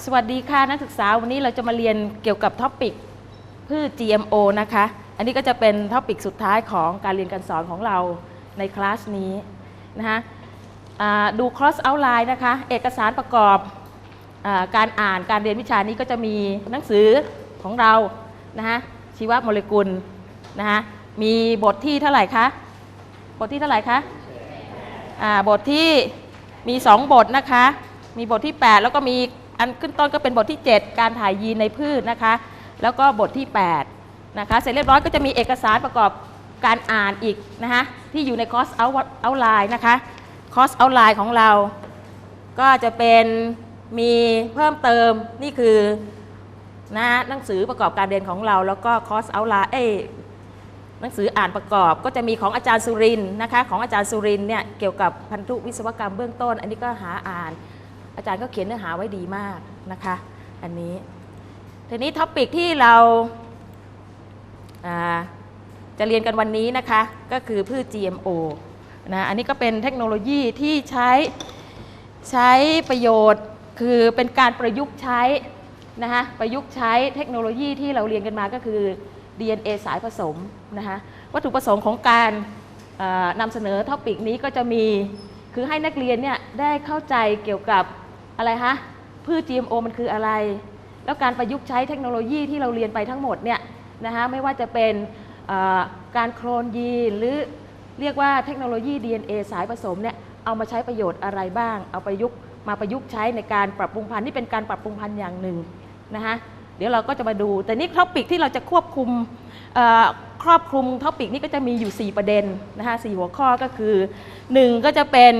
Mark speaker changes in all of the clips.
Speaker 1: สวัสดีค่ะนักศึกษาวันนี้เราจะมาเรียนเกี่ยวกับท็อปิกพืช GMO นะคะ อันนี้ก็จะเป็นท็อปิกสุดท้ายของการเรียนการสอนของเราในคลาสนี้นะคะดู cross outline นะคะ เอกสารประกอบอการอ่านการเรียนวิชานี้ก็จะมีหนังสือของเรานะคะชีวโมเลกุลนะคะมีบทที่เท่าไหร่คะ บทที่เท่าไหร่คะบทที่มี 2 บทนะคะ มีบทที่ 8 แล้วก็มี อันขึ้นต้นก็เป็นบทที่ 7 การถ่ายยีนในพืชนะคะ แล้วก็บทที่8นะคะเสร็จเรียบร้อยก็จะมีเอกสารประกอบการอ่านอีกนะคะที่อยู่ในคอร์สเอาเอาไลน์นะคะคอร์สเอาไลน์ของเรา ก็จะเป็นมีเพิ่มเติมนี่คือนะหนังสือประกอบการเรียนของเรา แล้วก็คอร์สเอาไลน์เอ้หนังสืออ่านประกอบก็จะมีของอาจารย์สุรินนะคะของอาจารย์สุรินเนี่ยเกี่ยวกับพันธุวิศวกรรมเบื้องต้น อันนี้ก็หาอ่าน อาจารย์ก็เขียนเนื้อหาไว้ดีมากนะคะ อันนี้ทีนี้ท็อปิกที่เราาจะเรียนกันวันนี้นะคะ ก็คือพืช GMO นะอันนี้ก็เป็นเทคโนโลยีที่ใช้ใช้ประโยชน์คือเป็นการประยุกต์ใช้นะคะประยุกต์ใช้เทคโนโลยีที่เราเรียนกันมาก็คือ DNA สายผสมนะคะวัตถุประสงค์ของการนำเสนอท็อปิกนี้ก็จะมี คือให้นักเรียนเนี่ยได้เข้าใจเกี่ยวกับ อะไรคะพืช GMO มันคืออะไร แล้วการประยุกต์ใช้เทคโนโลยีที่เราเรียนไปทั้งหมดเนี่ยนะคะไม่ว่าจะเป็นการโคลนยีนหรือเรียกว่าเทคโนโลยี DNA สายผสมเนี่ยเอามาใช้ประโยชน์อะไรบ้าง เอาประยุกต์มาประยุกต์ใช้ในการปรับปรุงพันธุ์นี่เป็นการปรับปรุงพันธุ์อย่างหนึ่งนะคะเดี๋ยวเราก็จะมาดู แต่นี่ท็อปิกที่เราจะควบคุมครอบคลุมท็อปิกนี้ก็จะมีอยู่ 4 ประเด็นนะคะสหัวข้อก็คือ 1 ก็จะเป็น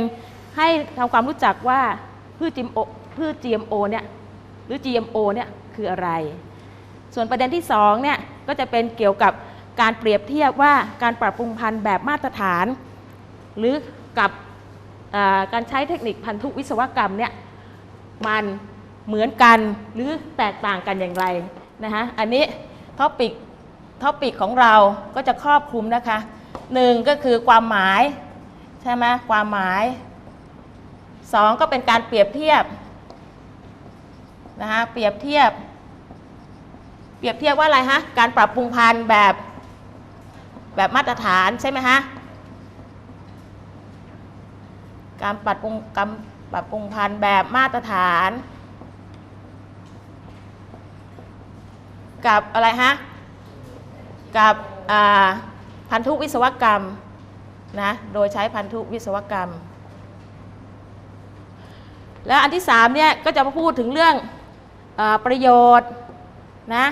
Speaker 1: ให้ทำความรู้จักว่า พืช GMO พืช GMO เนี่ยหรือ GMO เนี่ยคืออะไร ส่วนประเด็นที่2เนี่ยก็จะเป็นเกี่ยวกับการเปรียบเทียบว่าการปรับปรุงพันธุ์แบบมาตรฐาน หรือกับการใช้เทคนิคพันธุวิศวกรรมเนี่ยมันเหมือนกันหรือแตกต่างกันอย่างไรนะคะอันนี้ท็อปิกท็อปิกของเราก็จะครอบคลุมนะคะหนึ่งก็คือความหมาย ใช่ไหมความหมาย สองก็เป็นการเปรียบเทียบนะคะเปรียบเทียบ เปรียบเทียบว่าอะไรฮะการปรับปรุงพันธุ์แบบแบบมาตรฐานใช่ไหมฮะการปรับปรุงการปรับปรุงพันธุ์แบบมาตรฐาน กับอะไรฮะกับพันธุวิศวกรรมนะโดยใช้พันธุวิศวกรรม แล้วอันที่สามเนี่ยก็จะมาพูดถึงเรื่องอประโยชน์นะ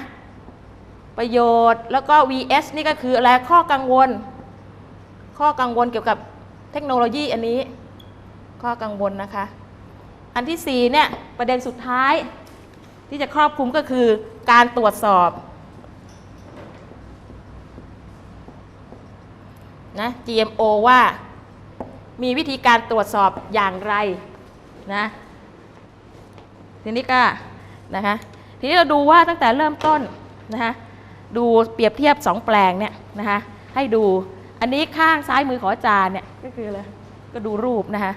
Speaker 1: ประโยชน์แล้วก็ vs นี่ก็คืออะไรข้อกังวล ข้อกังวลเกี่ยวกับเทคโนโลยีอันนี้ข้อกังวลนะคะ อันที่สี่เนี่ยประเด็นสุดท้ายที่จะครอบคลุมก็คือการตรวจสอบนะ GMO ว่ามีวิธีการตรวจสอบอย่างไร นะทีนี้ก็นะคะทีนี้เราดูว่าตั้งแต่เริ่มต้นนะคะดูเปรียบเทียบ 2 แปลงเนี่ยนะคะให้ดูอันนี้ข้างซ้ายมือของอาจารย์เนี่ยก็คืออะไรก็ดูรูปนะคะ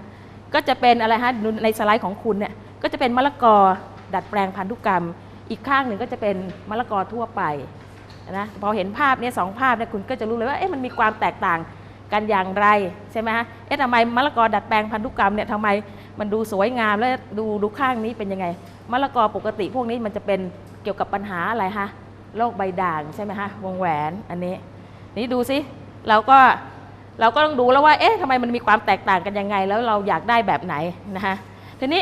Speaker 1: ก็จะเป็นอะไรฮะในสไลด์ของคุณเนี่ยก็จะเป็นมะละกอดัดแปลงพันธุกรรม อีกข้างหนึ่งก็จะเป็นมะละกอทั่วไปนะพอเห็นภาพเนี่ยสองภาพเนี่ยคุณก็จะรู้เลยว่าเอ๊ะมันมีความแตกต่างกันอย่างไรใช่ไหมฮะเอ๊ะทำไมมะละกอดัดแปลงพันธุกรรมเนี่ยทำไม มันดูสวยงามแล้วดูดูข้างนี้เป็นยังไงมะละกอปกติพวกนี้มันจะเป็นเกี่ยวกับปัญหาอะไรฮะโรคใบด่างใช่ไหมฮะวงแหวนอันนี้ นี่ดูสิเราก็เราก็ต้องดูแล้วว่าเอ๊ะทำไมมันมีความแตกต่างกันยังไง แล้วเราอยากได้แบบไหนนะฮะทีนี้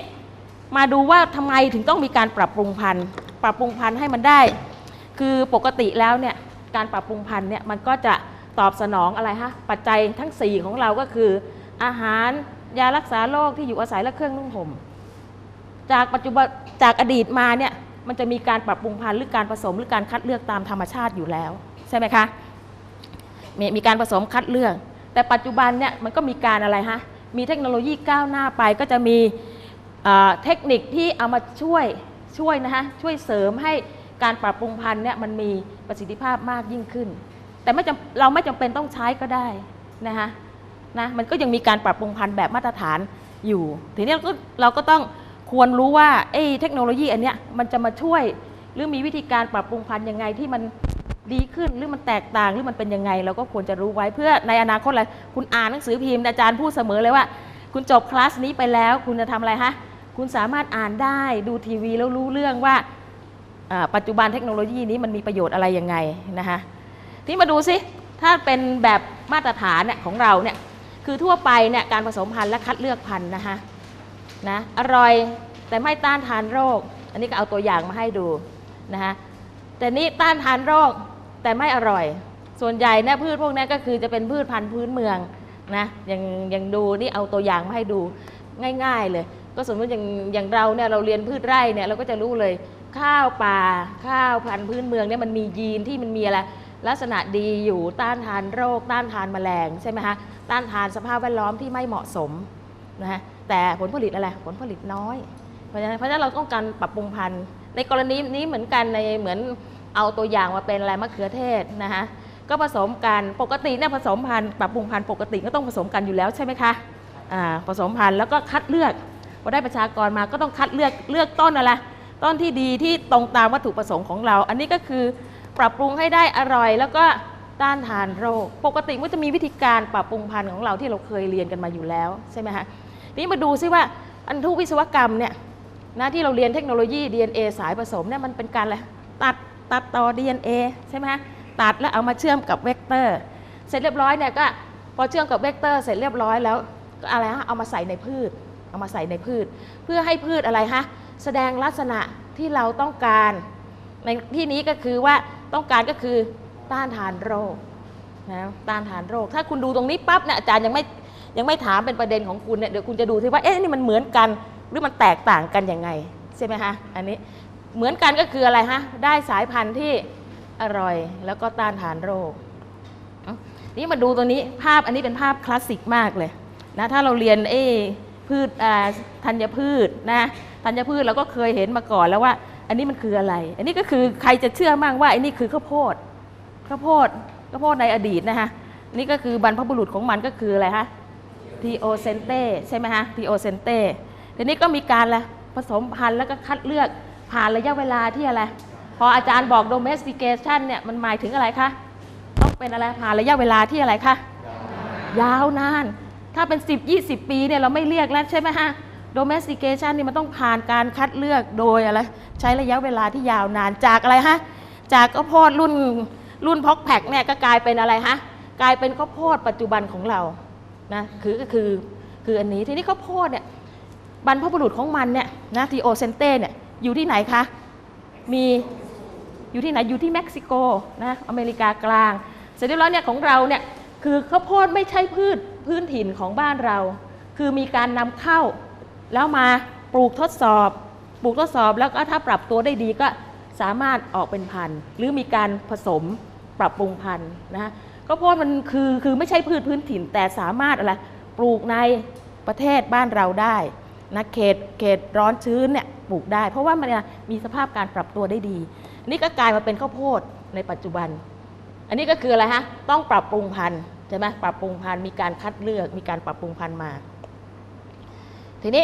Speaker 1: มาดูว่าทำไมถึงต้องมีการปรับปรุงพันธุ์ปรับปรุงพันธุ์ให้มันได้ คือปกติแล้วเนี่ยการปรับปรุงพันธุ์เนี่ยมันก็จะตอบสนองอะไรฮะปัจจัยทั้ง 4 ของเราก็คืออาหาร ยารักษาโรคที่อยู่อาศัยและเครื่องนุ่งห่มจากปัจจุบันจากอดีตมาเนี่ยมันจะมีการปรับปรุงพันธุ์หรือการผสมหรือการคัดเลือกตามธรรมชาติอยู่แล้ว ใช่ไหมคะมีมีการผสมคัดเลือก แต่ปัจจุบันเนี่ยมันก็มีการอะไรฮะมีเทคโนโลยีก้าวหน้าไปก็จะมีเทคนิคที่เอามาช่วยช่วยนะฮะช่วยเสริมให้การปรับปรุงพันธุ์เนี่ยมันมีประสิทธิภาพมากยิ่งขึ้น แต่ไม่จำเราไม่จำเป็นต้องใช้ก็ได้นะคะ นะมันก็ยังมีการปรับปรุงพันธุ์แบบมาตรฐานอยู่ทีนี้เราก็เราก็ต้องควรรู้ว่าไอ้เทคโนโลยีอันเนี้ยมันจะมาช่วยหรือมีวิธีการปรับปรุงพันธุ์ยังไงที่มันดีขึ้นหรือมันแตกต่างหรือมันเป็นยังไง เราก็ควรจะรู้ไว้เพื่อในอนาคตอะไรคุณอ่านหนังสือพิมพ์อาจารย์พูดเสมอเลยว่า คุณจบคลาสนี้ไปแล้ว คุณจะทำอะไรฮะคุณสามารถอ่านได้ดูทีวีแล้วรู้เรื่องว่าอ่าปัจจุบันเทคโนโลยีนี้มันมีประโยชน์อะไรยังไงนะคะที่มาดูสิถ้าเป็นแบบมาตรฐานเนี่ยของเราเนี่ย คือทั่วไปเนี่ยการผสมพันธุ์และคัดเลือกพันธุ์นะคะนะอร่อยแต่ไม่ต้านทานโรค อันนี้ก็เอาตัวอย่างมาให้ดูนะคะแต่นี้ต้านทานโรคแต่ไม่อร่อย ส่วนใหญ่เนี่ยพืชพวกนี้ก็คือจะเป็นพืชพันธุ์พื้นเมืองนะอย่างอย่างดูนี่เอาตัวอย่างมาให้ดูง่าย ๆ เลย ก็สมมติอย่างอย่างเราเนี่ยเราเรียนพืชไร่เนี่ยเราก็จะรู้เลยข้าวป่าข้าวพันธุ์พื้นเมืองเนี่ยมันมียีนที่มันมีอะไร ลักษณะดีอยู่ต้านทานโรค ต้านทานแมลงใช่ไหมคะต้านทานสภาพแวดล้อมที่ไม่เหมาะสมนะฮะแต่ผลผลิตอะไรผลผลิตน้อย เพราะฉะนั้นเพราะฉะนั้นเราต้องการปรับปรุงพันธุ์ในกรณีนี้เหมือนกันในเหมือนเอาตัวอย่างมาเป็นอะไรมะเขือเทศนะคะก็ผสมกันปกติเนี่ยผสมพันธุ์ปรับปรุงพันธุ์ปกติก็ต้องผสมกันอยู่แล้วใช่ไหมคะอ่าผสมพันธุ์แล้วก็คัดเลือกพอได้ประชากรมาก็ต้องคัดเลือกเลือกต้นอะไรต้นที่ดีที่ตรงตามวัตถุประสงค์ของเรา อันนี้ก็คือ ปรับปรุงให้ได้อร่อย แล้วก็ต้านทานโรค ปกติมันจะมีวิธีการปรับปรุงพันธุ์ของเราที่เราเคยเรียนกันมาอยู่แล้วใช่ไหมคะนี่มาดูซิว่าอันทุกวิศวกรรมเนี่ยนะที่เราเรียนเทคโนโลยี DNA สายผสมเนี่ยมันเป็นการอะไรตัดตัดต่อ DNA ใช่ไหมฮะตัดแล้วเอามาเชื่อมกับเวกเตอร์ เสร็จเรียบร้อยเนี่ยก็พอเชื่อมกับเวกเตอร์เสร็จเรียบร้อยแล้วก็อะไรฮะเอามาใส่ในพืช เอามาใส่ในพืช เพื่อให้พืชอะไรฮะแสดงลักษณะที่เราต้องการ ในที่นี้ก็คือว่า ต้องการก็คือต้านทานโรคนะต้านทานโรค ถ้าคุณดูตรงนี้ปั๊บเนี่ยอาจารย์ยังไม่ยังไม่ถามเป็นประเด็นของคุณเนี่ยเดี๋ยวคุณจะดูที่ว่าเอ๊ะนี่มันเหมือนกันหรือมันแตกต่างกันยังไงใช่ไหมคะอันนี้เหมือนกันก็คืออะไรฮะได้สายพันธุ์ที่อร่อย แล้วก็ต้านทานโรคอ้านี่มาดูตัวนี้ภาพอันนี้เป็นภาพคลาสสิกมากเลยนะถ้าเราเรียนเอพืชธัญพืชนะธัญพืชเราก็เคยเห็นมาก่อนแล้วว่า อันนี้มันคืออะไร อันนี้ก็คือใครจะเชื่อมั่งว่าอันนี้คือข้าวโพดข้าวโพดข้าวโพดในอดีตนะคะนี่ก็คือบรรพบุรุษของมันก็คืออะไรฮะทีโอเซนเต้ใช่ไหมฮะทีโอเซนเต้ทีนี้ก็มีการละผสมพันธุ์แล้วก็คัดเลือกผ่านระยะเวลาที่อะไร พออาจารย์บอก domestication เนี่ยมันหมายถึงอะไรคะ ต้องเป็นอะไรผ่านระยะเวลาที่อะไรคะ ยาวนาน ถ้าเป็น 10 20 ปีเนี่ยเราไม่เรียกแล้วใช่ไหมฮะ domestication นี่มันต้องผ่านการคัดเลือกโดยอะไร ใช้ระยะเวลาที่ยาวนานจากอะไรฮะ จากข้าวโพดรุ่นรุ่นพ็อกแพคเนี่ยก็กลายเป็นอะไรฮะ กลายเป็นข้าวโพดปัจจุบันของเรานะคือก็คือคืออันนี้ทีนี้ข้าวโพดเนี่ยบรรพบุรุษของมันเนี่ยนะทีโอเซนเต้เนี่ยอยู่ที่ไหนคะมีอยู่ที่ไหนอยู่ที่เม็กซิโกนะอเมริกากลาง เสร็จเรียบร้อยเนี่ยของเราเนี่ยคือข้าวโพดไม่ใช่พืชพื้นถิ่นของบ้านเรา คือมีการนำเข้า แล้วมาปลูกทดสอบ ปลูกทดสอบแล้วก็ถ้าปรับตัวได้ดีก็สามารถออกเป็นพันธุ์ หรือมีการผสมปรับปรุงพันธุ์นะฮะข้าวโพดมันคือคือไม่ใช่พืชพื้นถิ่น แต่สามารถอะไรปลูกในประเทศบ้านเราได้นะเขตเขตร้อนชื้นเนี่ยปลูกได้ เพราะว่ามันมีสภาพการปรับตัวได้ดีนนี้ก็กลายมาเป็นข้าวโพดในปัจจุบัน อันนี้ก็คืออะไรฮะต้องปรับปรุงพันธุ์ใช่ไหมปรับปรุงพันธุ์มีการคัดเลือกมีการปรับปรุงพันธุ์มา ทีนี้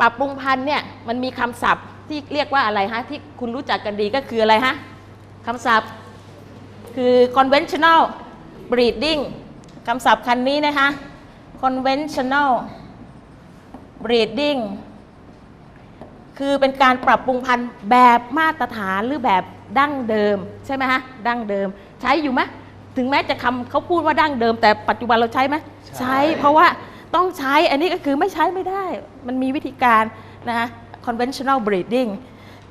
Speaker 1: ปรับปรุงพันธุ์เนี่ยมันมีคำศัพท์ที่เรียกว่าอะไรฮะที่คุณรู้จักกันดีก็คืออะไรฮะคำศัพท์คือ conventional breeding คำศัพท์คันนี้นะคะ conventional breeding คือเป็นการปรับปรุงพันธุ์แบบมาตรฐานหรือแบบดั้งเดิม ใช่ไหมฮะดั้งเดิม ใช้อยู่ไหมถึงแม้จะคำเขาพูดว่าดั้งเดิม แต่ปัจจุบันเราใช้ไหมใช้เพราะว่า ต้องใช้ อันนี้ก็คือไม่ใช้ไม่ได้ มันมีวิธีการนะฮะ conventional breeding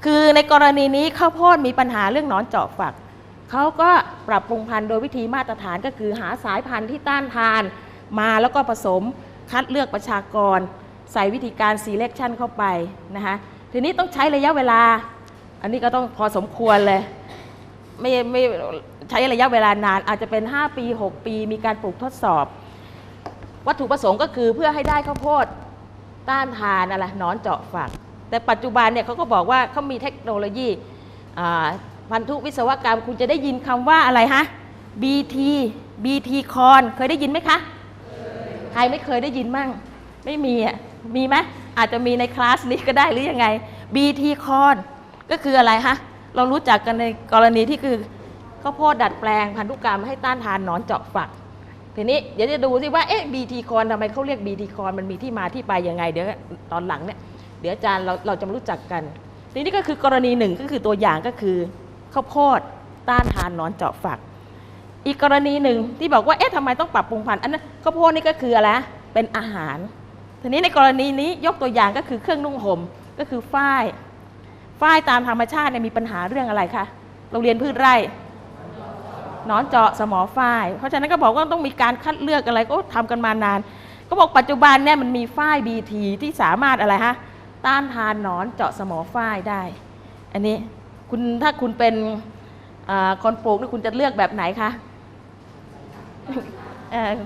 Speaker 1: คือในกรณีนี้ข้าวโพดมีปัญหาเรื่องหนอนเจาะฝัก เขาก็ปรับปรุงพันธุ์โดยวิธีมาตรฐานก็คือหาสายพันธุ์ที่ต้านทานมาแล้วก็ผสมคัดเลือกประชากร ใส่วิธีการ selection เข้าไปนะคะ ทีนี้ต้องใช้ระยะเวลา อันนี้ก็ต้องพอสมควรเลยไม่ไม่ใช้ระยะเวลานานอาจจะเป็น 5 ปี 6 ปี มีการปลูกทดสอบ วัตถุประสงค์ก็คือเพื่อให้ได้ข้าวโพดต้านทานอะไรนอนเจาะฝัก แต่ปัจจุบันเนี่ยเขาก็บอกว่าเขามีเทคโนโลยีพันธุวิศวกรรมคุณจะได้ยินคำว่าอะไรฮะ BT BT คอนเคยได้ยินไหมคะ ใครไม่เคยได้ยินมั่ง ไม่มีอะ มีไหมอาจจะมีในคลาสนี้ก็ได้หรือยังไง BT corn ก็คืออะไรฮะ เรารู้จักกันในกรณีที่คือข้าวโพดดัดแปลงพันธุกรรมให้ต้านทานนอนเจาะฝัก ทีนี้เดี๋ยวจะดูสิว่าเอ๊ะ BT corn ทำไมเขาเรียก BT corn มันมีที่มาที่ไปยังไงเดี๋ยวตอนหลังเนี่ยเดี๋ยวอาจารย์เราเราจะมารู้จักกัน ทีนี้ก็คือกรณีหนึ่งก็คือตัวอย่างก็คือข้าวโพดต้านทานนอนเจาะฝัก อีกกรณีหนึ่งที่บอกว่าเอ๊ะทำไมต้องปรับปรุงพันธุ์อันนั้นข้าวโพดนี่ก็คืออะไรเป็นอาหาร ทีนี้ในกรณีนี้ยกตัวอย่างก็คือเครื่องนุ่งห่มก็คือฝ้ายฝ้ายตามธรรมชาติเนี่ยมีปัญหาเรื่องอะไรคะเราเรียนพืชไร่ หนอนเจาะสมอฝ้าย เพราะฉะนั้นก็บอกว่าต้องมีการคัดเลือกอะไรก็ทำกันมานาน ก็บอกปัจจุบันเนี่ยมันมีฝ้ายบีทีที่สามารถอะไรฮะต้านทานหนอนเจาะสมอฝ้ายได้ อันนี้คุณถ้าคุณเป็นคนปลูกนี่คุณจะเลือกแบบไหนคะ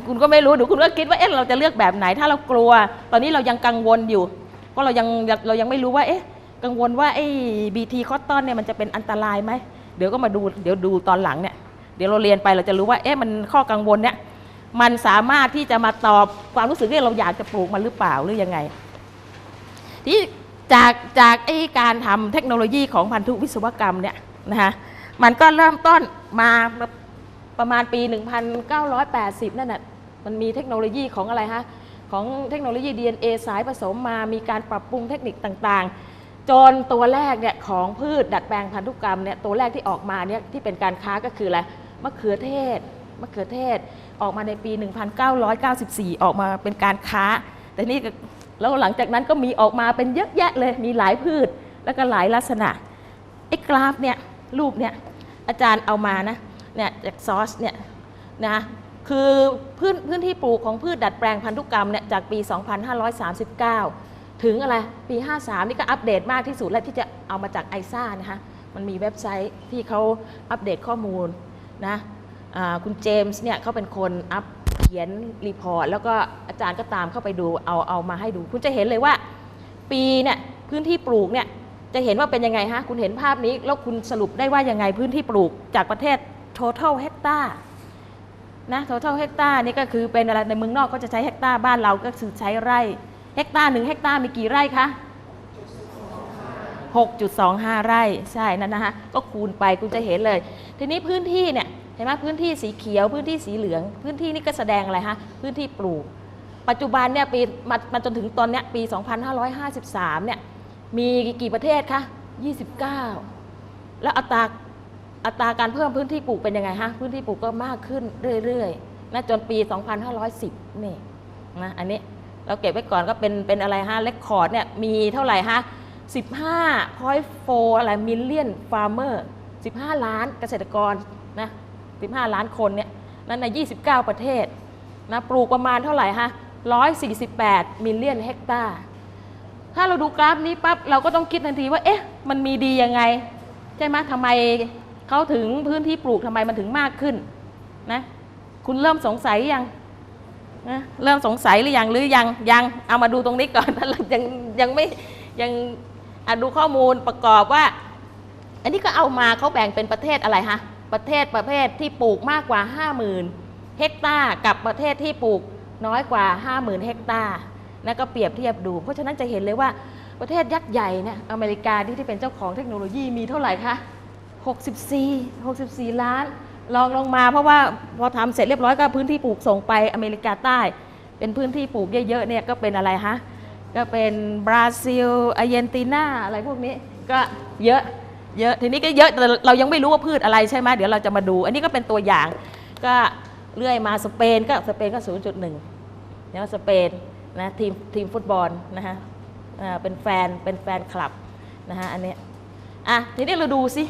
Speaker 1: คุณก็ไม่รู้เดี๋ยวคุณก็คิดว่าเอ๊ะเราจะเลือกแบบไหน ถ้าเรากลัว ตอนนี้เรายังกังวลอยู่เพราะเรายังเรายังไม่รู้ว่าเอ๊ะกังวลว่าไอ้บีทีคอตตอนเนี่ยมันจะเป็นอันตรายไหมเดี๋ยวก็มาดูเดี๋ยวดูตอนหลังเนี่ย เดี๋ยวเราเรียนไปเราจะรู้ว่าเอ๊ะมันข้อกังวลเนี่ยมันสามารถที่จะมาตอบความรู้สึกที่เราอยากจะปลูกมันหรือเปล่าหรือยังไง ที่จากจากไอการทำเทคโนโลยีของพันธุวิศวกรรมเนี่ยนะคะมันก็เริ่มต้นมาประมาณปี 1980 นั่นน่ะมันมีเทคโนโลยีของอะไรฮะของเทคโนโลยี DNA สายผสมมามีการปรับปรุงเทคนิคต่างๆ จนตัวแรกเนี่ยของพืชดัดแปลงพันธุกรรมเนี่ยตัวแรกที่ออกมาเนี่ยที่เป็นการค้าก็คืออะไร มะเขือเทศมะเขือเทศออกมาในปี 1994 ออกมาเป็นการค้า แต่นี่แล้วหลังจากนั้นก็มีออกมาเป็นเยอะแยะเลยมีหลายพืชแล้วก็หลายลักษณะไอ้กราฟเนี่ยรูปเนี่ยอาจารย์เอามานะเนี่ยจากซอสเนี่ยนะคือพื้นพื้นที่ปลูกของพืชดัดแปลงพันธุกรรมเนี่ยจากปี 2539 ถึงอะไรปี 53 นี่ก็อัปเดตมากที่สุดและที่จะเอามาจากไอซ่านะคะมันมีเว็บไซต์ที่เขาอัปเดตข้อมูล นะคุณเจมส์เนี่ยเขาเป็นคนอัปเขียนรีพอร์ตแล้วก็อาจารย์ก็ตามเข้าไปดูเอาเอามาให้ดู คุณจะเห็นเลยว่า ปีเนี่ยพื้นที่ปลูกเนี่ยจะเห็นว่าเป็นยังไงฮะ คุณเห็นภาพนี้ แล้วคุณสรุปได้ว่ายังไงพื้นที่ปลูกจากประเทศ total hectare นะ total hectare นี่ก็คือเป็นอะไรในเมืองนอกก็จะใช้เฮกตาร์บ้านเราก็คือใช้ไร่เฮกตาร์หนึ่งเฮกตาร์มีกี่ไร่คะ 6.25 ไร่ใช่นั่นนะฮะก็คูณไปคุณจะเห็นเลย ทีนี้พื้นที่เนี่ยเห็นไหมพื้นที่สีเขียวพื้นที่สีเหลือง พื้นที่นี่ก็แสดงอะไรฮะพื้นที่ปลูก ปัจจุบันเนี่ยปีมามาจนถึงตอนเนี้ยปี 2553 เนี่ยมีกี่ประเทศคะ29 แล้วอัตราอัตราการเพิ่มพื้นที่ปลูกเป็นยังไงฮะพื้นที่ปลูกก็มากขึ้นเรื่อยๆนะจนปี 2510 นี่นะอันนี้เราเก็บไว้ก่อนก็เป็นเป็นอะไรฮะเลคคอร์ดเนี่ยมีเท่าไหร่ฮะ 15.4อะไรมิลเลียนฟาร์เมอร์15 ล้านเกษตรกรนะ15 ล้านคนเนี่ยนั่นใน 29 ประเทศนะปลูกประมาณเท่าไหร่ฮะ148 มิลเลียนเฮกตาร์ ถ้าเราดูกราฟนี้ปั๊บเราก็ต้องคิดทันทีว่า เอ๊ะ มันมีดียังไง ใช่ไหมทำไมเขาถึงพื้นที่ปลูกทำไมมันถึงมากขึ้นนะ คุณเริ่มสงสัยยังนะเริ่มสงสัยหรือยังหรือยังยัง เอามาดูตรงนี้ก่อนยังยังไม่ยัง อะดูข้อมูลประกอบว่า อันนี้ก็เอามาเขาแบ่งเป็นประเทศอะไรฮะ ประเทศประเภทที่ปลูกมากกว่า 50,000 เฮกตาร์กับประเทศที่ปลูกน้อยกว่า 50,000 เฮกตาร์นะก็เปรียบเทียบดู เพราะฉะนั้นจะเห็นเลยว่าประเทศยักษ์ใหญ่เนี่ยอเมริกาที่ที่เป็นเจ้าของเทคโนโลยีมีเท่าไหร่คะ 64 64 ล้านลองลงมาเพราะว่าพอทำเสร็จเรียบร้อยก็พื้นที่ปลูกส่งไปอเมริกาใต้ เป็นพื้นที่ปลูกเยอะๆเนี่ยก็เป็นอะไรฮะ ก็เป็นบราซิลอาร์เจนตินาอะไรพวกนี้ก็เยอะเยอะทีนี้ก็เยอะแต่เรายังไม่รู้ว่าพืชอะไรใช่ไหมเดี๋ยวเราจะมาดู อันนี้ก็เป็นตัวอย่างก็เรื่อยมาสเปนก็สเปนก็ 0.1แล้วสเปนนะทีมทีมฟุตบอลนะฮะเป็นแฟนเป็นแฟนคลับนะฮะอันนี้อะทีนี้เราดูสิ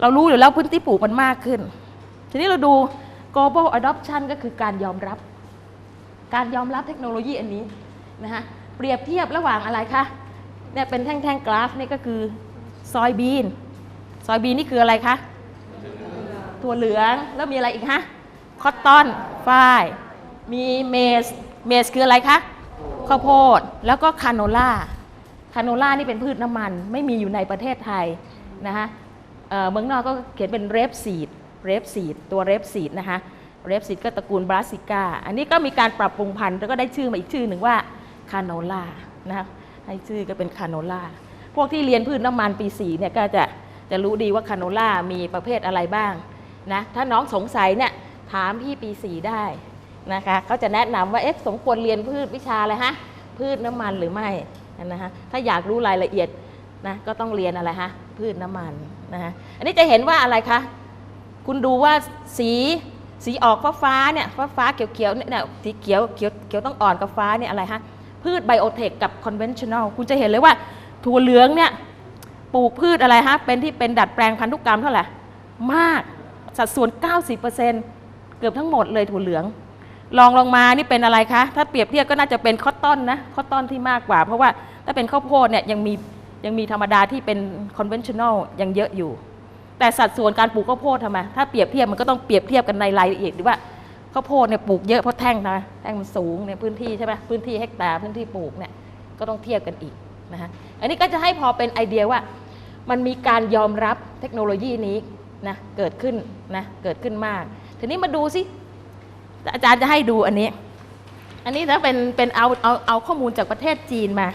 Speaker 1: เรารู้อยู่แล้วพื้นที่ปลูกมันมากขึ้น ทีนี้เราดู global adoption ก็คือการยอมรับ การยอมรับเทคโนโลยีอันนี้นะฮะ เปรียบเทียบระหว่างอะไรคะเนี่ยเป็นแท่งๆกราฟนี่ก็คือซอยบีน ซอยบีนนี่คืออะไรคะถั่วเหลืองแล้วมีอะไรอีกฮะคอตตอนฝ้าย มีเมสเมสคืออะไรคะข้าวโพดแล้วก็คาโนล่าคาโนล่านี่เป็นพืชน้ำมัน ไม่มีอยู่ในประเทศไทยนะคะเอ่อเมืองนอกก็เขียนเป็นเรปซีดเรปซีดตัวเรปซีดนะคะเรปซีดก็ตระกูลบราซิก้าอันนี้ก็มีการปรับปรุงพันธุ์แล้วก็ได้ชื่อมาอีกชื่อหนึ่งว่า คาโนล่านะคะให้ชื่อก็เป็นคาโนล่าพวกที่เรียนพืชน้ำมันปีสีเนี่ยก็จะจะรู้ดีว่าคาโนล่ามีประเภทอะไรบ้างนะถ้าน้องสงสัยเนี่ยถามพี่ปีสีได้นะคะเขาจะแนะนำว่าเอ๊ะสมควรเรียนพืชวิชาอะไรฮะพืชน้ำมันหรือไม่นะฮะถ้าอยากรู้รายละเอียดนะก็ต้องเรียนอะไรฮะพืชน้ำมันนะฮะอันนี้จะเห็นว่าอะไรคะคุณดูว่าสีสีออกฟ้าฟ้าเนี่ยฟ้าฟ้าเขียวเขียวๆเนี่ยเนี่ยสีเขียวเขียวเขียวต้องอ่อนกับฟ้าเนี่ยอะไรฮะ พืชไบโอเทคกับคอนเวนชั่นแนลคุณจะเห็นเลยว่าถั่วเหลืองเนี่ยปลูกพืชอะไรฮะ เป็นที่เป็นดัดแปลงพันธุกรรมเท่าไหร่ มากสัดส่วน 90%เกือบทั้งหมดเลยถั่วเหลืองลองลงมานี่เป็นอะไรคะ ถ้าเปรียบเทียบก็น่าจะเป็นคอตตอนนะคอตตอนที่มากกว่า เพราะว่าถ้าเป็นข้าวโพดเนี่ยยังมียังมีธรรมดาที่เป็นคอนเวนชั่นแนลยังเยอะอยู่ แต่สัดส่วนการปลูกข้าวโพดทำไมถ้าเปรียบเทียบมันก็ต้องเปรียบเทียบกันในรายละเอียดดีว่า ข้าวโพดเนี่ยปลูกเยอะเพราะแท่งนะแท่งมันสูงในยพื้นที่ใช่ไหมพื้นที่เฮกตาร์พื้นที่ปลูกเนี่ยก็ต้องเทียบกันอีกนะฮะอันนี้ก็จะให้พอเป็นไอเดียว่า มันมีการยอมรับเทคโนโลยีนี้นะเกิดขึ้นนะเกิดขึ้นมาก ทีนี้มาดูสิอาจารย์จะให้ดูอันนี้ อันนี้ถ้าเป็นเป็นเอาเอาเอาข้อมูลจากประเทศจีนมา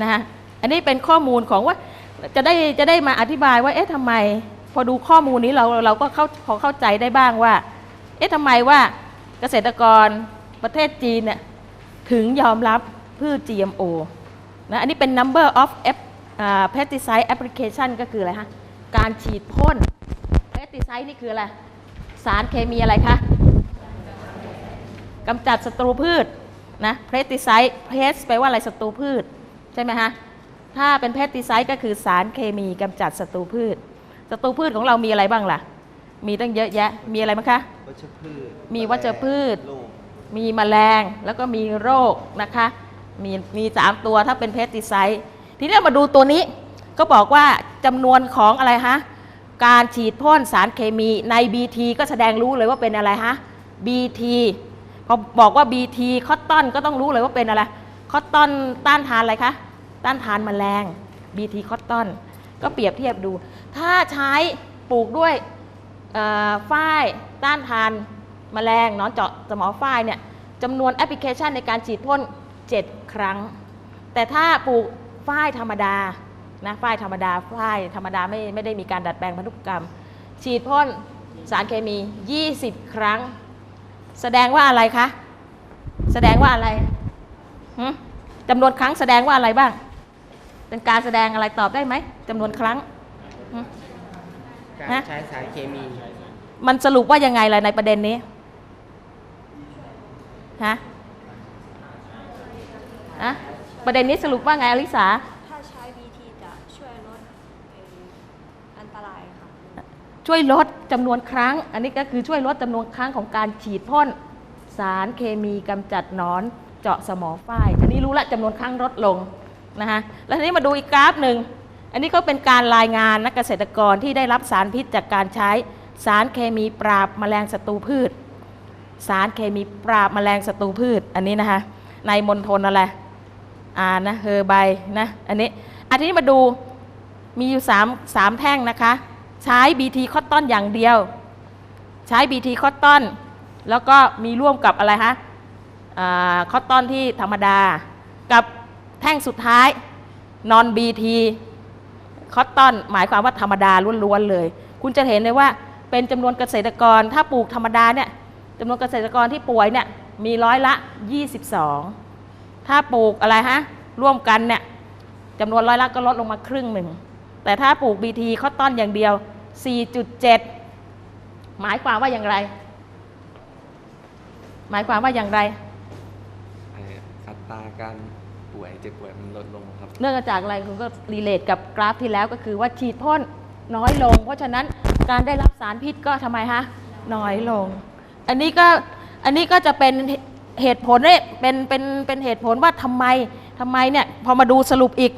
Speaker 1: นะฮะอันนี้เป็นข้อมูลของว่าจะได้จะได้มาอธิบายว่าเอ๊ะทำไม พอดูข้อมูลนี้เราเราก็เข้าพอเข้าใจได้บ้างว่า เอ๊ะทำไมว่า เกษตรกรประเทศจีนเนี่ยถึงยอมรับพืช GMO นะอันนี้เป็น number of F- อ่า pesticide application ก็คืออะไรฮะ การฉีดพ่น pesticide นี่คืออะไร สารเคมีอะไรคะกำจัดศัตรูพืชนะ pesticide pest แปลว่าอะไรศัตรูพืช ใช่ไหมฮะ ถ้าเป็น pesticide ก็คือสารเคมีกำจัดศัตรูพืชศัตรูพืชของเรามีอะไรบ้างล่ะ มีตั้งเยอะแยะ มีอะไรบ้างคะ
Speaker 2: วัชพืช
Speaker 1: มีวัชพืช
Speaker 2: โรค
Speaker 1: มีแมลงแล้วก็มีโรคนะคะ มีมีสามตัวถ้าเป็นเพสติไซด์ทีนี้มาดูตัวนี้ก็บอกว่าจำนวนของอะไรฮะการฉีดพ่นสารเคมีใน BT ก็แสดงรู้เลยว่าเป็นอะไรฮะ BT พอบอกว่า BT คอตตอนก็ต้องรู้เลยว่าเป็นอะไรคอตตอนต้านทานอะไรคะต้านทานแมลง BT คอตตอนก็เปรียบเทียบดู ถ้าใช้ปลูกด้วยเอ่อ ฝ้ายต้านทานแมลงนอนเจาะสมอฝ้ายเนี่ยจำนวนแอปพลิเคชันในการฉีดพ่น 7 ครั้ง แต่ถ้าปลูกฝ้ายธรรมดานะฝ้ายธรรมดาฝ้ายธรรมดาไม่ไม่ได้มีการดัดแปลงพันธุกรรม ฉีดพ่นสารเคมี 20 ครั้ง แสดงว่าอะไรคะ แสดงว่าอะไรจำนวนครั้งแสดงว่าอะไรบ้าง เป็นการแสดงอะไรตอบได้ไหมจำนวนครั้ง
Speaker 2: การ
Speaker 1: ฮะ
Speaker 2: ใช้สารเคมี
Speaker 1: มันสรุปว่ายังไงล่ะในประเด็นนี้ฮะฮะประเด็นนี้สรุปว่าไงอลิสา
Speaker 3: ถ้าใช้ BT จะช่วยลดเอ่ออันตรายค่ะ
Speaker 1: ช่วยลดจำนวนครั้ง อันนี้ก็คือช่วยลดจำนวนครั้งของการฉีดพ่นสารเคมีกำจัดหนอนเจาะสมอฝ้ายอันนี้รู้ละจำนวนครั้งลดลงนะฮะแล้วทีนี้มาดูอีกกราฟหนึ่ง อันนี้ก็เป็นการรายงานนักเกษตรกรที่ได้รับสารพิษจากการใช้สารเคมีปราบแมลงศัตรูพืช สารเคมีปราบแมลงศัตรูพืช อันนี้นะคะในมณฑลอะไรอ่านะเฮอร์ไบนะอันนี้อันนี้มาดูมีอยู่3ามสามแท่งนะคะ ใช้ BT คอตตอนอย่างเดียว ใช้ BT คอตตอนแล้วก็มีร่วมกับอะไรฮะคอตตอนที่ธรรมดา กับแท่งสุดท้าย non BT คอตตอนหมายความว่าธรรมดาล้วนๆเลย คุณจะเห็นเลยว่าเป็นจำนวนเกษตรกรถ้าปลูกธรรมดาเนี่ยจำนวนเกษตรกรที่ป่วยเนี่ยมีร้อยละ 22 ถ้าปลูกอะไรฮะร่วมกันเนี่ยจำนวนร้อยละก็ลดลงมาครึ่งหนึ่ง แต่ถ้าปลูก BT คอตตอนอย่างเดียว 4.7 หมายความว่าอย่างไร หมายความว่าอย่างไร
Speaker 4: อัตราการ ป่วย เจ็บป่วยมันลดลงครับ
Speaker 1: เนื่องจากอะไรคุณก็รีเลทกับกราฟที่แล้วก็คือว่าฉีดพ่นน้อยลง เพราะฉะนั้นการได้รับสารพิษก็ทำไมฮะน้อยลง อันนี้ก็อันนี้ก็จะเป็นเหตุผลเนี่ยเป็นเป็นเป็นเหตุผลว่าทำไมทำไมเนี่ยพอมาดูสรุปอีก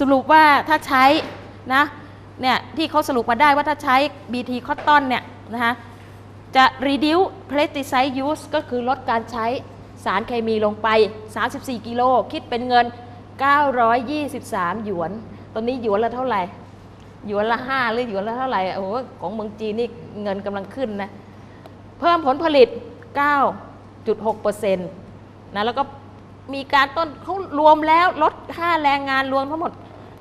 Speaker 1: สรุปว่าถ้าใช้นะเนี่ยที่เขาสรุปมาได้ว่าถ้าใช้ BT คอตตอนเนี่ยนะคะจะ reduce pesticide use ก็คือลดการใช้ สารเคมีลงไป 34 กิโล คิดเป็นเงิน 923 หยวน ตอนนี้หยวนละเท่าไหร่ หยวนละ5หรือหยวนละเท่าไหร่ โอ้โห ของเมืองจีนนี่เงินกำลังขึ้นนะ เพิ่มผลผลิต 9.6%นะ แล้วก็มีการต้นเขารวมแล้วลดค่าแรงงานรวมทั้งหมด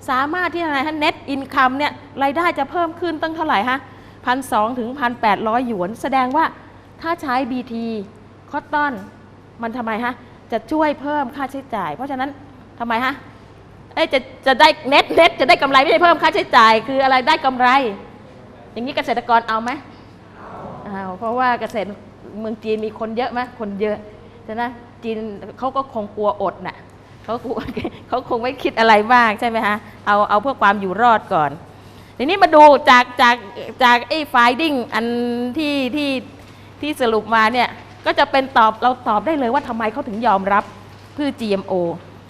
Speaker 1: สามารถที่อะไรฮะ net income เนี่ยรายได้จะเพิ่มขึ้นตั้งเท่าไหร่ฮะพันสองถึงพันแปดร้อยหยวน แสดงว่าถ้าใช้ BT คอตตอน มันทำไมฮะ จะช่วยเพิ่มค่าใช้จ่าย เพราะฉะนั้นทำไมฮะเอ้จะจะได้ net net จะได้กำไรไม่ได้เพิ่มค่าใช้จ่าย คืออะไรได้กำไร อย่างนี้เกษตรกรเอาไหมเอาเพราะว่าเกษตรเมืองจีนมีคนเยอะไหมคนเยอะใช่ไหมจีนเขาก็คงกลัวอดน่ะเขากลัวเขาคงไม่คิดอะไรมากใช่ไหมฮะเอาเอาเพื่อความอยู่รอดก่อนทีนี้มาดูจากจากจากไอ้ finding อันที่ที่ที่สรุปมาเนี่ย ก็จะเป็นตอบเราตอบได้เลยว่าทำไมเขาถึงยอมรับพืช GMO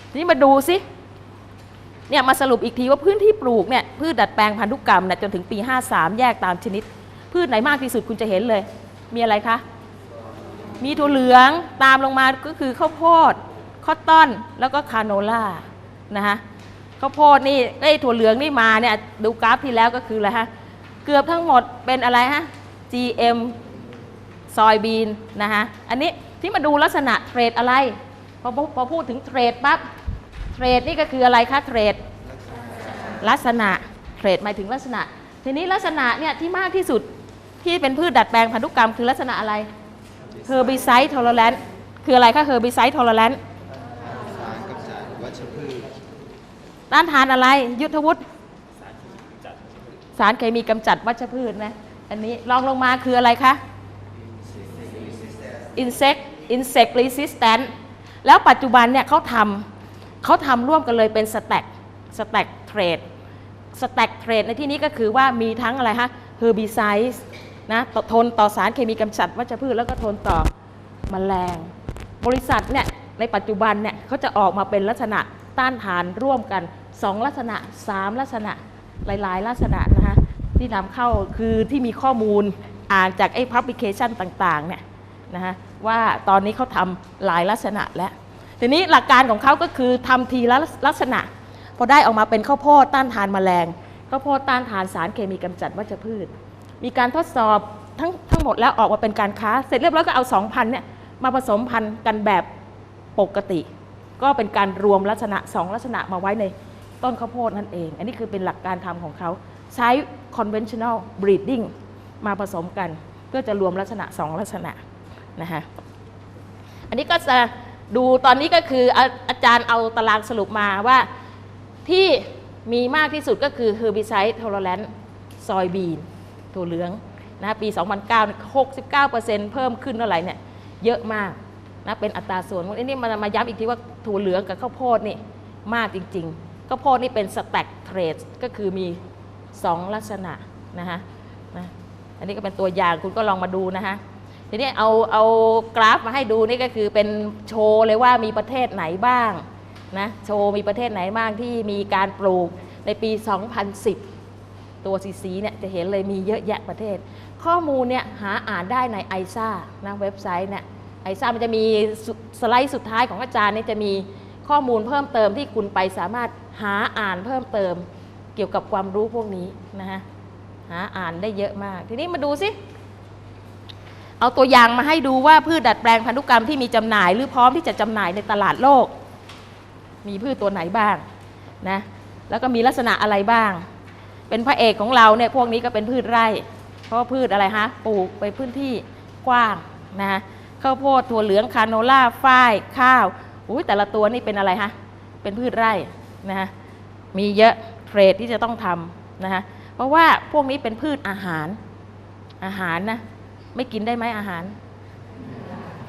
Speaker 1: ทีนี้มาดูสิเนี่ยมาสรุปอีกทีว่าพื้นที่ปลูกเนี่ยพืชดัดแปลงพันธุกรรมเนี่ยจนถึงปี 53 แยกตามชนิด พืชไหนมากที่สุดคุณจะเห็นเลย มีอะไรคะ มีถั่วเหลืองตามลงมาก็คือข้าวโพดคอตตอนแล้วก็คาโนล่านะคะข้าวโพดนี่ไอ้ถั่วเหลืองนี่มาเนี่ยดูกราฟที่แล้วก็คืออะไรฮะเกือบทั้งหมดเป็นอะไรฮะ GM ซอยบีนนะคะอันนี้ที่มาดูลักษณะเทรดอะไรพอพอพอพูดถึงเทรดปั๊บเทรดนี่ก็คืออะไรคะเทรดลักษณะเทรดหมายถึงลักษณะ ทีนี้ลักษณะเนี่ยที่มากที่สุดที่เป็นพืชดัดแปลงพันธุกรรมคือลักษณะอะไร herbicide tolerant คืออะไรคะ herbicide tolerant
Speaker 5: สารกำจัดวัชพืช
Speaker 1: ต้านทานอะไร ยุทธวุฒิสารเคมีกำจัดวัชพืชนะอันนี้ลองลงมาคืออะไรคะ insect insect resistant แล้วปัจจุบันเนี่ยเขาทำเขาทำร่วมกันเลยเป็น stack stack trade stack trade ในที่นี้ก็คือว่ามีทั้งอะไรฮะ herbicides นะทนต่อสารเคมีกำจัดวัชพืชแล้วก็ทนต่อมแมลง บริษัทเนี่ยในปัจจุบันเนี่ยเขาจะออกมาเป็นลักษณะต้านทานร่วมกัน 2 ลักษณะ 3 ลักษณะหลาย ๆ ลักษณะนะคะที่นำเข้าคือที่มีข้อมูลอ่านจากไอ้ publication ต่าง ๆ เนี่ยนะคะ ว่าตอนนี้เขาทำหลายลักษณะแล้วทีนี้หลักการของเขาก็คือทำทีละลักษณะ พอได้ออกมาเป็นข้าวโพดต้านทานแมลงข้าวโพดต้านทานสารเคมีกำจัดวัชพืช มีการทดสอบทั้งทั้งหมดแล้วออกมาเป็นการค้า เสร็จเรียบร้อยก็เอา 2,000เนี่ยมาผสมพันธุ์กันแบบปกติ ก็เป็นการรวมลักษณะ 2 ลักษณะมาไว้ในต้นข้าวโพดนั่นเอง อันนี้คือเป็นหลักการทำของเขาใช้ conventional breeding มาผสมกัน เพื่อจะรวมลักษณะ 2 ลักษณะ นะคะอันนี้ก็จะดูตอนนี้ก็คืออาอาจารย์เอาตารางสรุปมาว่าที่มีมากที่สุดก็คือ herbicide tolerant soybean ถั่วเหลืองนะปี 2009 69%เพิ่มขึ้นเท่าไหร่เนี่ยเยอะมากนะเป็นอัตราส่วนอันนี้มันมาย้ำอีกทีว่าถั่วเหลืองกับข้าวโพดนี่มากจริงๆข้าวโพดนี่เป็น stack trade ก็คือมี 2 ลักษณะนะคะนะอันนี้ก็เป็นตัวอย่างคุณก็ลองมาดูนะคะ ทีนี้เอาเอากราฟมาให้ดูนี่ก็คือเป็นโชว์เลยว่ามีประเทศไหนบ้างนะโชว์มีประเทศไหนบ้างที่มีการปลูกในปี 2010 ตัวสีสีเนี่ยจะเห็นเลยมีเยอะแยะประเทศ ข้อมูลเนี่ยหาอ่านได้ในไอซ่านะเว็บไซต์เนี่ยไอซ่ามันจะมีสสไลด์สุดท้ายของอาจารย์เนี่ยจะมีข้อมูลเพิ่มเติมที่คุณไปสามารถหาอ่านเพิ่มเติมเกี่ยวกับความรู้พวกนี้นะฮะหาอ่านได้เยอะมาก ทีนี้มาดูสิ เอาตัวอย่างมาให้ดูว่าพืชดัดแปลงพันธุกรรมที่มีจำหน่าย หรือพร้อมที่จะจำหน่ายในตลาดโลก มีพืชตัวไหนบ้างนะแล้วก็มีลักษณะอะไรบ้าง เป็นพระเอกของเราเนี่ยพวกนี้ก็เป็นพืชไร่ เพราะว่าพืชอะไรฮะปลูกไปพื้นที่กว้างนะฮะข้าวโพดถั่วเหลืองคาโนล่าฝ้ายข้าวอุ้ยแต่ละตัวนี่เป็นอะไรฮะเป็นพืชไร่นะฮะมีเยอะเทรดที่จะต้องทำนะฮะเพราะว่าพวกนี้เป็นพืชอาหารอาหารนะ ไม่กินได้ไหมอาหาร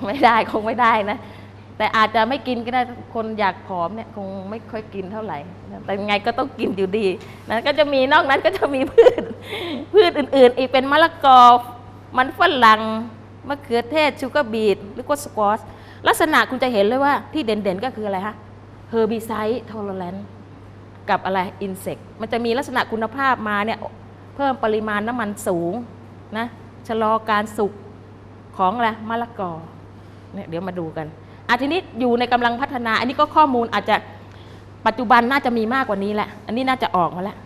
Speaker 1: ไม่ได้คงไม่ได้นะ แต่อาจจะไม่กินก็ได้คนอยากผอมเนี่ยคงไม่ค่อยกินเท่าไหร่ แต่ไงก็ต้องกินอยู่ดีนะก็จะมีนอกนั้นก็จะมีพืช พืชอื่น ๆ อีกเป็นมะละกอ มันฝรั่งมะเขือเทศชูกร์บีทหรือก็สควอชลักษณะคุณจะเห็นเลยว่าที่เด่น ๆ ก็คืออะไรฮะ herbicide tolerant กับอะไร insect มันจะมีลักษณะคุณภาพมาเนี่ยเพิ่มปริมาณน้ำมันสูงนะ ชะลอการสุกของอะไรมะละกอเนี่ยเดี๋ยวมาดูกันอะทีนี้อยู่ในกำลังพัฒนา อันนี้ก็ข้อมูลอาจจะปัจจุบันน่าจะมีมากกว่านี้แหละ อันนี้น่าจะออกมาแล้ว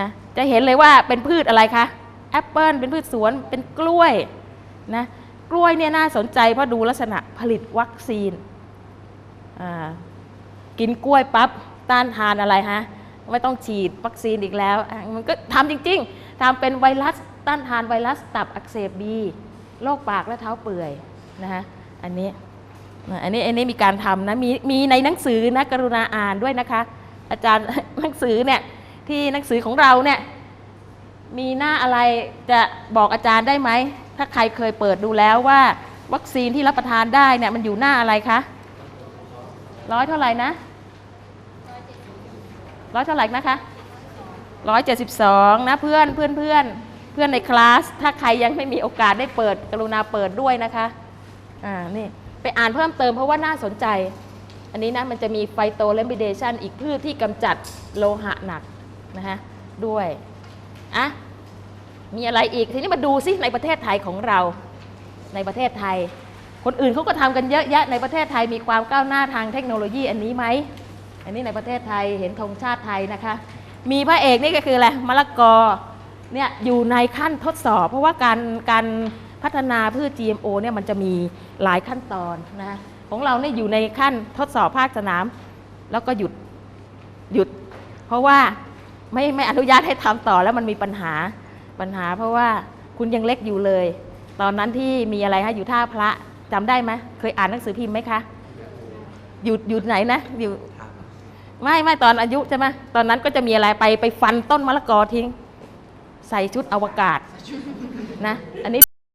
Speaker 1: นะจะเห็นเลยว่าเป็นพืชอะไรคะแอปเปิลเป็นพืชสวนเป็นกล้วยนะกล้วยเนี่ยน่าสนใจเพราะดูลักษณะผลิตวัคซีนกินกล้วยปั๊บต้านทานอะไรฮะไม่ต้องฉีดวัคซีนอีกแล้ว มันก็ทำจริง ๆทำเป็นไวรัส ต้านทานไวรัสตับอักเสบบีโรคปากและเท้าเปื่อยนะฮะอันนี้อันนี้อันนี้มีการทำนะมีมีในหนังสือนะกรุณาอ่านด้วยนะคะ อาจารย์หนังสือเนี่ยที่หนังสือของเราเนี่ยมีหน้าอะไรจะบอกอาจารย์ได้ไหม ถ้าใครเคยเปิดดูแล้วว่า วัคซีนที่รับประทานได้เนี่ยมันอยู่หน้าอะไรคะร้อยเท่าไหร่นะร้อยเท่าไหร่นะคะร้อยเจ็ดสิบสองนะเพื่อนเพื่อนเพื่อน เพื่อนในคลาส ถ้าใครยังไม่มีโอกาสได้เปิด กรุณาเปิดด้วยนะคะอ่านี่ไปอ่านเพิ่มเติมเพราะว่าน่าสนใจ อันนี้นะมันจะมีไฟโตเลมบิเดชันอีกพืชที่กำจัดโลหะหนักนะฮะด้วยอะมีอะไรอีกทีนี้มาดูซิในประเทศไทยของเรา ในประเทศไทย คนอื่นเขาก็ทำกันเยอะแยะในประเทศไทยมีความก้าวหน้าทางเทคโนโลยีอันนี้ไหมอันนี้ในประเทศไทยเห็นธงชาติไทยนะคะ มีพระเอกนี่ก็คืออะไรมะละกอ เนี่ยอยู่ในขั้นทดสอบ เพราะว่าการการพัฒนาพืช GMO เนี่ยมันจะมีหลายขั้นตอนนะของเราเนี่ยอยู่ในขั้นทดสอบภาคสนาม แล้วก็หยุดหยุด เพราะว่าไม่ไม่อนุญาตให้ทำต่อแล้วมันมีปัญหาปัญหา เพราะว่าคุณยังเล็กอยู่เลย ตอนนั้นที่มีอะไรฮะอยู่ท่าพระจำได้ไหมเคยอ่านหนังสือพิมพ์ไหมคะอยู่อยู่ไหนนะอยู่ไม่ไม่ตอนอายุใช่ไหมตอนนั้นก็จะมีอะไรไปไปฟันต้นมะละกอทิ้ง ใส่ชุดอวกาศนะอันนี้